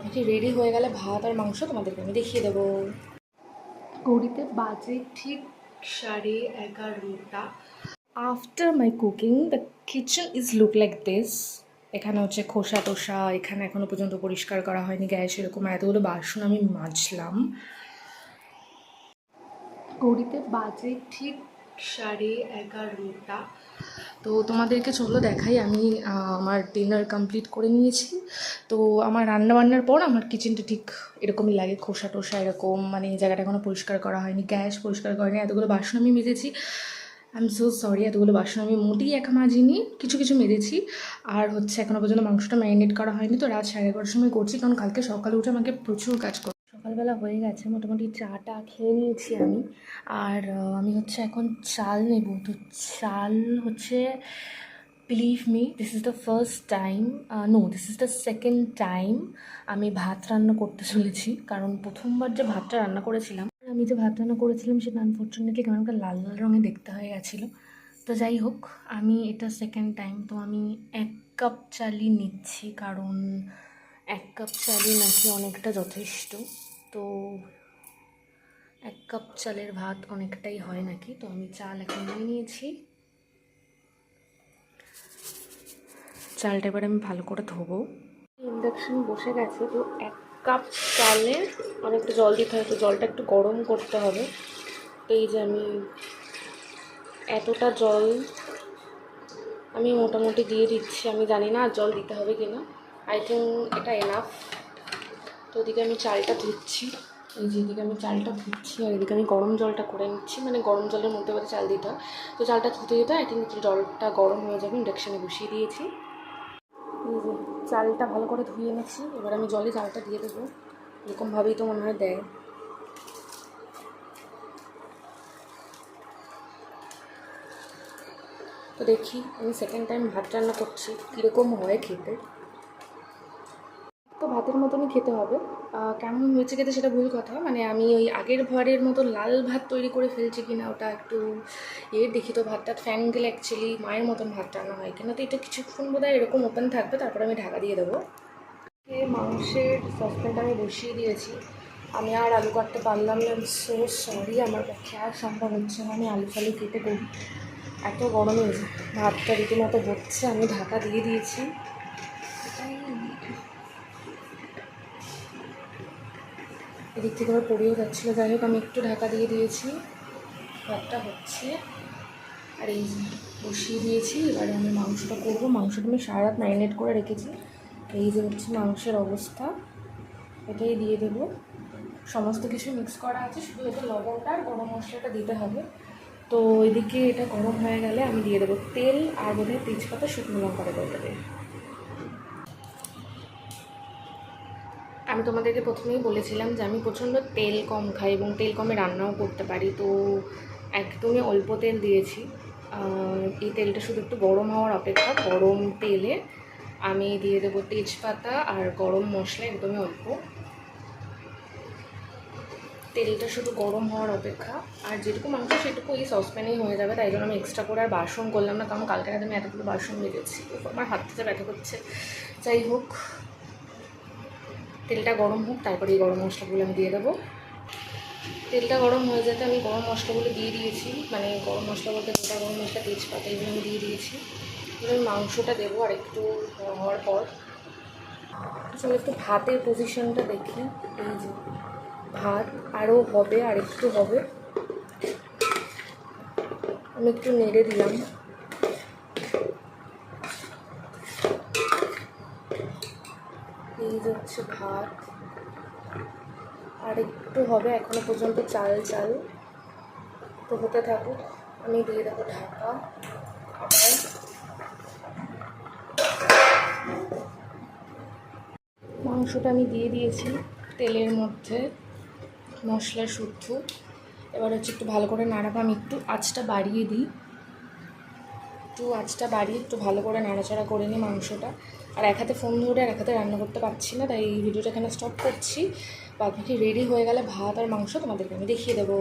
বাকি রেডি হয়ে গেলে ভাত আর মাংস তোমাদেরকে আমি দেখিয়ে দেবো। ঘড়িতে বাজে ঠিক সাড়ে এগারোটা। After my cooking the kitchen is look like this এখানে হচ্ছে খোসা টোসা, এখানে এখনও পর্যন্ত পরিষ্কার করা হয়নি গ্যাস, এরকম এতগুলো বাসন আমি মাজলাম। ঘড়িতে বাজে ঠিক সাড়ে এগারোটা। তো তোমাদেরকে চলো দেখাই, আমি আমার ডিনার কমপ্লিট করে নিয়েছি। তো আমার রান্না বান্নার পর আমার কিচেনটা ঠিক এরকমই লাগে, খোসা টোসা এরকম মানে জায়গাটা এখনও পরিষ্কার করা হয়নি, গ্যাস পরিষ্কার করা করেনি, এতগুলো বাসন আমি মেজেছি। আই এম সো সরি এতগুলো বাসন আমি মোটেই একা মাজিনি, কিছু কিছু মেরেছি আর হচ্ছে এখনও পর্যন্ত মাংসটা ম্যারিনেট করা হয়নি, তো রাত সাড়ে এগারোটার সময় করছি, কারণ কালকে সকালে উঠে আমাকে প্রচুর কাজ সকালবেলা হয়ে গেছে, মোটামুটি চাটা খেয়ে নিয়েছি আমি। আর আমি হচ্ছে এখন চাল নেব। তো চাল হচ্ছে believe me this is the first time no this is the second time আমি ভাত রান্না করতে চলেছি। কারণ প্রথমবার যে ভাতটা রান্না করেছিলাম, আমি যে ভাত রান্না করেছিলাম সেটা আনফর্চুনেটলি কেমন একটা লাল লাল রঙে দেখতে হয়ে গেছিল। তো যাই হোক, আমি এটা সেকেন্ড টাইম তো আমি এক কাপ চালই নিচ্ছি। কারণ এক কাপ চালই নাকি অনেকটা যথেষ্ট। তো এক কাপ চালের ভাত অনেকটাই হয় নাকি? তো আমি চাল এখন নিয়ে নিয়েছি। চালটা এবার আমি ভালো করে ধোবো। ইন্ডাকশন বসে গেছে, তো এক কাপ চালে অনেকটা জল দিতে হয়, তো জলটা একটু গরম করতে হবে। এই যে আমি এতটা জল আমি মোটামুটি দিয়ে দিচ্ছি, আমি জানি না জল দিতে হবে কি না আই থিঙ্ক এটা এনাফ তো ওদিকে আমি চালটা ধুচ্ছি। এই যে এদিকে আমি চালটা ধুচ্ছি আর এদিকে আমি গরম জলটা করে নিচ্ছি। মানে গরম জলের মধ্যে করে চাল দিতে হয়। তো চালটা ধুতে দিতে আই থিঙ্ক জলটা গরম হয়ে যাবে ইন্ডাকশানে বসিয়ে দিয়েছি। যে চালটা ভালো করে ধুয়ে নিচ্ছি এবার আমি জলে চালটা দিয়ে দেবো। এরকমভাবেই তো মনে হয় দেয়। তো দেখি আমি সেকেন্ড টাইম ভাত রান্না করছি, কীরকম হয় খেতে। তো ভাতের মতনই খেতে হবে। কেমন হয়েছে খেতে সেটা ভুল কথা। মানে আমি ওই আগের ভারের মতো লাল ভাত তৈরি করে ফেলছি কিনা ওটা একটু এ দেখি তো ভাতটা ফ্যান গেলে অ্যাকচুয়ালি মায়ের মতন ভাত রান্না হয় কিনা। তো এটা কিছুক্ষণ বোধ হয় এরকম ওপেন থাকবে, তারপরে আমি ঢাকা দিয়ে দেবো। মাংসের সসপ্যানটা আমি বসিয়ে দিয়েছি। আমি আর আলু কাটতে পারলাম না। সো সরি আমার পক্ষে আর সম্ভব হচ্ছে না। আমি আলু ফালু কেটে করি। এত গরমে ভাতটা রীতিমতো হচ্ছে, আমি ঢাকা দিয়ে দিয়েছি। এদিক থেকে আবার পড়েও যাচ্ছিল। যাই হোক, আমি একটু ঢাকা দিয়ে দিয়েছি। ভাতটা হচ্ছে। আর এই বসিয়ে দিয়েছি। এবারে আমি মাংসটা করব। মাংসটা আমি সারা রাত ম্যারিনেট করে রেখেছি। এই যে হচ্ছে মাংসের অবস্থা, এটাই দিয়ে দেবো। সমস্ত কিছু মিক্স করা আছে। শুধু এটা লবণটা আর গরম মশলাটা দিতে হবে। তো এদিকে এটা গরম হয়ে গেলে আমি দিয়ে দেবো তেল আর বোধহয় তেজপাতা শুকনো লঙ্কাটা করে দেবে। আমি তোমাদেরকে প্রথমেই বলেছিলাম যে আমি প্রচণ্ড তেল কম খাই এবং তেল কমে রান্নাও করতে পারি। তো একদমই অল্প তেল দিয়েছি। এই তেলটা শুধু একটু গরম হওয়ার অপেক্ষা। গরম তেলে আমি দিয়ে দেবো তেজপাতা আর গরম মশলা একদমই অল্প। তেলটা শুধু গরম হওয়ার অপেক্ষা। আর যেটুকু মাংস সেটুকু এই সসপ্যানেই হয়ে যাবে। তাই জন্য আমি এক্সট্রা করে আর বাসন করলাম না। কারণ কালকে আমি এতগুলো বাসন উফ, আমার হাত থেকে ব্যথা করছে। যাই হোক তেলটা গরম হোক, তারপরে এই গরম মশলাগুলো আমি দিয়ে দেবো। তেলটা গরম হয়ে যেতে আমি গরম মশলাগুলো দিয়ে দিয়েছি মানে গরম মশলা বলতে গোটা গরম মশলা তেজপাতা এগুলো আমি দিয়ে দিয়েছি। এবার আমি মাংসটা দেবো আর একটু হওয়ার পর। চলো একটু ভাতের পজিশনটা দেখি। এই যে ভাত আরও হবে আর একটু হবে। আমি একটু নেড়ে দিলাম। এই হচ্ছে ভাত। আর একটু হবে, এখনও পর্যন্ত চাল চাল। তো হতে থাকুক, আমি দিয়ে দেবো ঢাকা। মাংসটা আমি দিয়ে দিয়েছি তেলের মধ্যে মশলা শুদ্ধ। এবার হচ্ছে একটু ভালো করে নাড়াবো, আমি একটু আঁচটা বাড়িয়ে দিই। একটু আজটা বাড়ি একটু ভালো করে নাড়াচাড়া করে নিই মাংসটা। আর এক হাতে ফোন ধরে আর এক হাতে রান্না করতে পারছি না, তাই এই ভিডিওটা এখানে স্টপ করছি। বাদ রেডি হয়ে গেলে ভাত আর মাংস তোমাদেরকে আমি দেখিয়ে দেবো।